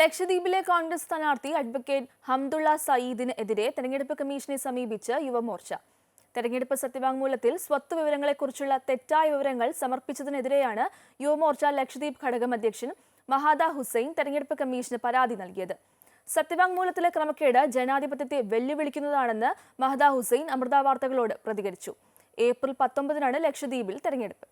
ലക്ഷദ്വീപിലെ കോൺഗ്രസ് സ്ഥാനാർത്ഥി അഡ്വക്കേറ്റ് ഹംദുള്ള സയീദിന് എതിരെ തെരഞ്ഞെടുപ്പ് കമ്മീഷനെ സമീപിച്ച് യുവമോർച്ച. തെരഞ്ഞെടുപ്പ് സത്യവാങ്മൂലത്തിൽ സ്വത്ത് വിവരങ്ങളെക്കുറിച്ചുള്ള തെറ്റായ വിവരങ്ങൾ സമർപ്പിച്ചതിനെതിരെയാണ് യുവമോർച്ച ലക്ഷദ്വീപ് ഘടകം അധ്യക്ഷൻ മഹാദ ഹുസൈൻ തെരഞ്ഞെടുപ്പ് കമ്മീഷന് പരാതി നൽകിയത്. സത്യവാങ്മൂലത്തിലെ ക്രമക്കേട് ജനാധിപത്യത്തെ വെല്ലുവിളിക്കുന്നതാണെന്ന് മഹദ ഹുസൈൻ അമൃത വാർത്തകളോട് പ്രതികരിച്ചു. ഏപ്രിൽ പത്തൊമ്പതിനാണ് ലക്ഷദ്വീപിൽ തെരഞ്ഞെടുപ്പ്.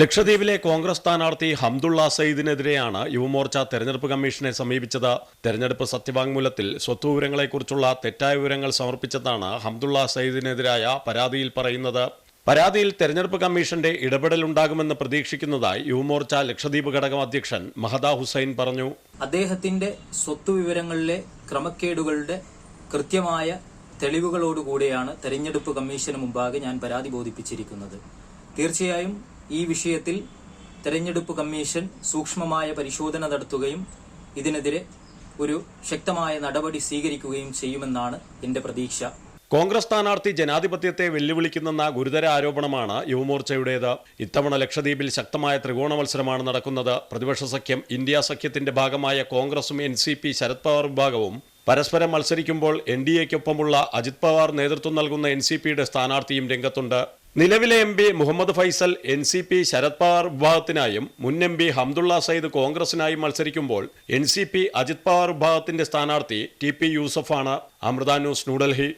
ലക്ഷദ്വീപിലെ കോൺഗ്രസ് സ്ഥാനാർത്ഥി ഹംദുള്ള സയ്യിദിനെതിരെയാണ് യുവമോർച്ച തെരഞ്ഞെടുപ്പ് കമ്മീഷനെ സമീപിച്ചത്. തെരഞ്ഞെടുപ്പ് സത്യവാങ്മൂലത്തിൽ സ്വത്തുവിവരങ്ങളെക്കുറിച്ചുള്ള തെറ്റായ വിവരങ്ങൾ സമർപ്പിച്ചതാണ് ഹംദുള്ള സയ്യിദിനെതിരായ പരാതിയിൽ പറയുന്നത്. പരാതിയിൽ തെരഞ്ഞെടുപ്പ് കമ്മീഷന്റെ ഇടപെടലുണ്ടാകുമെന്ന് പ്രതീക്ഷിക്കുന്നതായി യുവമോർച്ച ലക്ഷദ്വീപ് ഘടകം അധ്യക്ഷൻ മഹദ ഹുസൈൻ പറഞ്ഞു. അദ്ദേഹത്തിന്റെ സ്വത്ത് വിവരങ്ങളിലെ ക്രമക്കേടുകളുടെ കൃത്യമായ തെളിവുകളോടുകൂടിയാണ് തെരഞ്ഞെടുപ്പ് കമ്മീഷന് മുമ്പാകെ ഞാൻ പരാതി ബോധിപ്പിച്ചിരിക്കുന്നത്. തീർച്ചയായും ഈ വിഷയത്തിൽ തെരഞ്ഞെടുപ്പ് കമ്മീഷൻ സൂക്ഷ്മമായ പരിശോധന നടത്തുകയും ഇതിനെതിരെ ഒരു ശക്തമായ നടപടി സ്വീകരിക്കുകയും ചെയ്യുമെന്നാണ് എന്റെ പ്രതീക്ഷ. കോൺഗ്രസ് സ്ഥാനാർത്ഥി ജനാധിപത്യത്തെ വെല്ലുവിളിക്കുന്ന ഗുരുതര ആരോപണമാണ് യുവമോർച്ചയുടേത്. ഇത്തവണ ലക്ഷദ്വീപിൽ ശക്തമായ ത്രികോണ മത്സരമാണ് നടക്കുന്നത്. പ്രതിപക്ഷ സഖ്യം ഇന്ത്യ സഖ്യത്തിന്റെ ഭാഗമായ കോൺഗ്രസും N C P Sharad Pawar വിഭാഗവും പരസ്പരം മത്സരിക്കുമ്പോൾ എൻ ഡി എക്കൊപ്പമുള്ള അജിത് പവാർ നേതൃത്വം നൽകുന്ന എൻ സി പിയുടെ സ്ഥാനാർത്ഥിയും രംഗത്തുണ്ട്. നിലവിലെ M P Muhammad Faizal N C P Sharad Pawar വിഭാഗത്തിനായും മുൻ എം പി ഹംദുള്ള സയ്യിദ് കോൺഗ്രസിനായും മത്സരിക്കുമ്പോൾ N C P Ajit Pawar വിഭാഗത്തിന്റെ സ്ഥാനാർത്ഥി ടി പി യൂസഫാണ്. അമൃത ന്യൂസ് ന്യൂഡൽഹി.